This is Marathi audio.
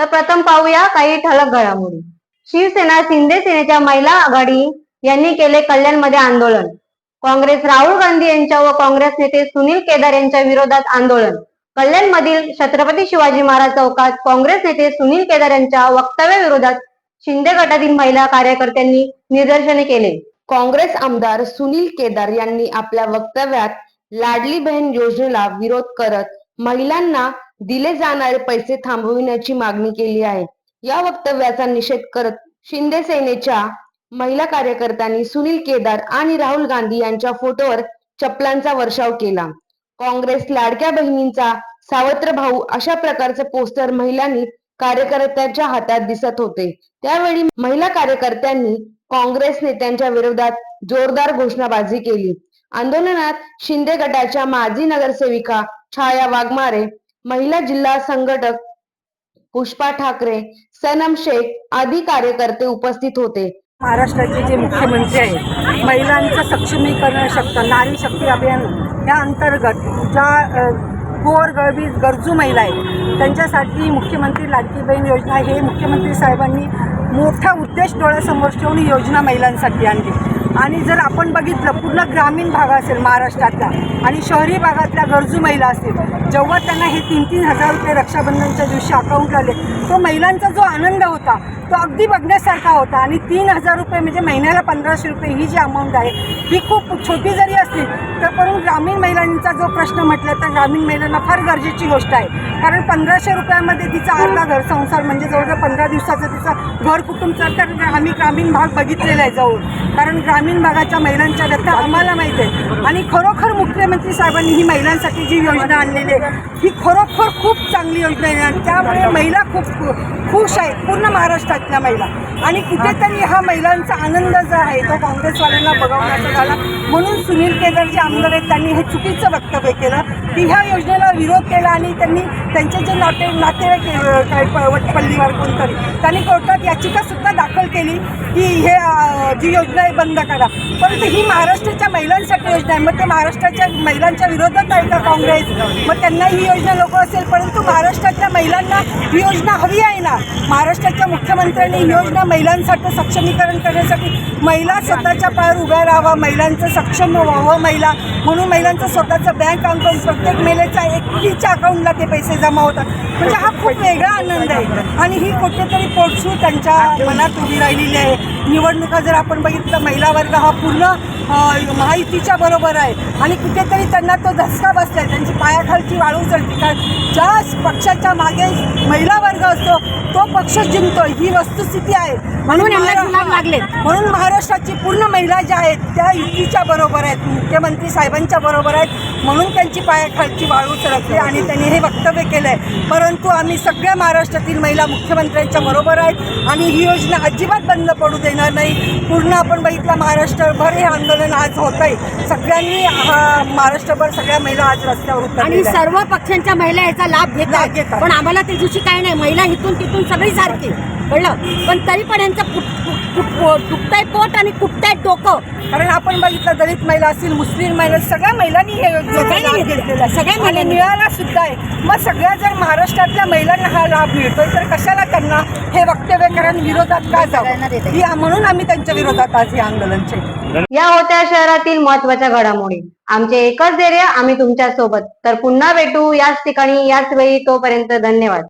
तर प्रथम पाहूया काही ठळक घडामोडी. शिवसेना शिंदे सेनेच्या महिला आघाडी यांनी केले कल्याणमध्ये आंदोलन. काँग्रेस राहुल गांधी यांच्या व काँग्रेस नेते सुनील केदार यांच्या विरोधात आंदोलन. कल्याणमधील छत्रपती शिवाजी महाराज चौकात काँग्रेस नेते सुनील केदार यांच्या वक्तव्याविरोधात शिंदे गटातील महिला कार्यकर्त्यांनी निदर्शने केले. काँग्रेस आमदार सुनील केदार यांनी आपल्या वक्तव्यात लाडली बहीण योजनेला विरोध करत महिलांना दिले जाणारे पैसे थांबविण्याची मागणी केली आहे. या वक्तव्याचा निषेध करत शिंदे सेनेच्या महिला कार्यकर्त्यांनी सुनील केदार आणि राहुल गांधी यांच्या फोटोवर चपलांचा वर्षाव केला. काँग्रेस लाडक्या बहिणींचा सावत्र भाऊ अशा प्रकारचे पोस्टर महिलांनी कार्यकर्त्यांच्या हातात दिसत होते. त्यावेळी महिला कार्यकर्त्यांनी काँग्रेस नेत्यांच्या विरोधात जोरदार घोषणाबाजी केली. आंदोलनात शिंदे गटाच्या माजी नगरसेविका छाया वाघमारे महिला जिल्हा संघटक पुष्पा ठाकरे सनम शेख आदी कार्यकर्ते उपस्थित होते. महाराष्ट्राचे जे मुख्यमंत्री आहेत महिलांचं सक्षमीकरण शक्त नारी शक्ती अभियान या अंतर्गत ज्या गोर गरबी गरजू महिला आहेत त्यांच्यासाठी मुख्यमंत्री लाडकी बहीण योजना हे मुख्यमंत्री साहेबांनी मोठा उद्देश डोळ्यासमोर ठेवून योजना महिलांसाठी आणली. आणि जर आपण बघितलं पूर्ण ग्रामीण भाग असेल महाराष्ट्रातला आणि शहरी भागातल्या गरजू महिला असतील जेव्हा त्यांना हे तीन तीन हजार रुपये रक्षाबंधनच्या दिवशी अकाउंट आले तो महिलांचा जो आनंद होता तो अगदी बघण्यासारखा होता. आणि तीन हजार रुपये म्हणजे महिन्याला पंधराशे रुपये ही जी अमाऊंट आहे ही खूप छोटी जरी असली तर परंतु ग्रामीण महिलांचा जो प्रश्न म्हटला तर ग्रामीण महिलांना फार गरजेची गोष्ट आहे. कारण पंधराशे रुपयामध्ये तिचा अर्धा घर संसार म्हणजे जवळजवळ पंधरा दिवसाचं तिचं घर कुटुंब चालतं आम्ही ग्रामीण भाग बघितलेला आहे जवळ. कारण ग्रामीण ग्रामीण भागाच्या महिलांच्या व्यथा आम्हाला माहीत आहे. आणि खरोखर मुख्यमंत्री साहेबांनी ही महिलांसाठी जी योजना आणलेली आहे ही खरोखर खूप चांगली योजना आहे. आणि त्यामुळे महिला खूप खुश आहेत पूर्ण महाराष्ट्रातल्या महिला. आणि कुठेतरी हा महिलांचा आनंद जो आहे तो काँग्रेसवाल्यांना बघवण्याचा झाला. म्हणून सुनील केदार जे आमदार आहेत त्यांनी हे चुकीचं वक्तव्य केलं. की ह्या योजनेला विरोध केला आणि त्यांनी त्यांचे जे नाते नातेवाईक काय प- वटपल्लीवर कोणतरी त्यांनी कोर्टात याचिकासुद्धा दाखल केली की हे जी योजना आहे बंद करा. परंतु ही महाराष्ट्राच्या महिलांसाठी योजना आहे. मग ते महाराष्ट्राच्या महिलांच्या विरोधात आहे का काँग्रेस? मग त्यांना ही योजना नको असेल परंतु महाराष्ट्रातल्या महिलांना ही योजना हवी आहे ना? महाराष्ट्राच्या मुख्यमंत्र्यांनी योजना महिलांसाठी सक्षमीकरण करण्यासाठी महिला स्वतःच्या पायावर उभ्या राहावा महिलांचं सक्षम व्हावं महिला. म्हणून महिलांचं स्वतःचं बँक अकाउंट प्रत्येक महिलेच्या एकटीच्या अकाउंटला ते पैसे जमा होतात. म्हणजे हा खूप वेगळा आनंद आहे. आणि ही कुठेतरी पोटसू त्यांच्या मनात उभी राहिलेली आहे. निवडणुका जर आपण बघितलं महिला वर्ग हा पूर्ण अ, महायुतीच्या बरोबर आहे. आणि कुठेतरी त्यांना तो धसका बसलाय. त्यांची पायाखालची वाळू चढते. कारण ज्या पक्षाच्या मागे महिला वर्ग असतो तो पक्ष जिंकतो. ही वस्तुस्थिती आहे. म्हणून लागले. म्हणून महाराष्ट्राची पूर्ण महिला ज्या आहेत त्या युतीच्या बरोबर आहेत. मुख्यमंत्री साहेबांच्या बरोबर आहेत. म्हणून त्यांची पायाखालची वाळू सरकली आणि त्यांनी हे वक्तव्य केलं आहे परंतु आम्ही सगळ्या महाराष्ट्रातील महिला मुख्यमंत्र्यांच्या बरोबर आहेत. आणि ही योजना अजिबात बंद पडू देणार नाही. पूर्ण आपण बघितलं महाराष्ट्रभर हे आंदोलन आज होत आहे सगळ्यांनी हा महाराष्ट्रभर सगळ्या महिला आज रस्त्यावर आणि. सर्व पक्षांच्या महिला याचा लाभ घेतात. पण आम्हाला त्या दिवशी काय नाही महिला इथून तिथून सगळी सारखी. कळलं? पण तरी पण यांचं दुखतंय पोट आणि कुठतंय डोकं. कारण आपण बघितलं दलित महिला असतील मुस्लिम महिला सगळ्या महिलांनी हे घेतलेला. सगळ्या आणि महिलांनी. मिळाला सुद्धा आहे. मग सगळ्या जर महाराष्ट्रातल्या महिलांना हा लाभ मिळतोय तर कशाला त्यांना हे वक्तव्य करून विरोधात का जावं? ही म्हणून आम्ही त्यांच्या विरोधात आज हे आंदोलन या होत्या शहरातील महत्त्वाच्या घडामोडी. आमचे एकच धैर्य आम्ही तुमच्यासोबत तर पुन्हा भेटू याच ठिकाणी याच वेळी तोपर्यंत धन्यवाद.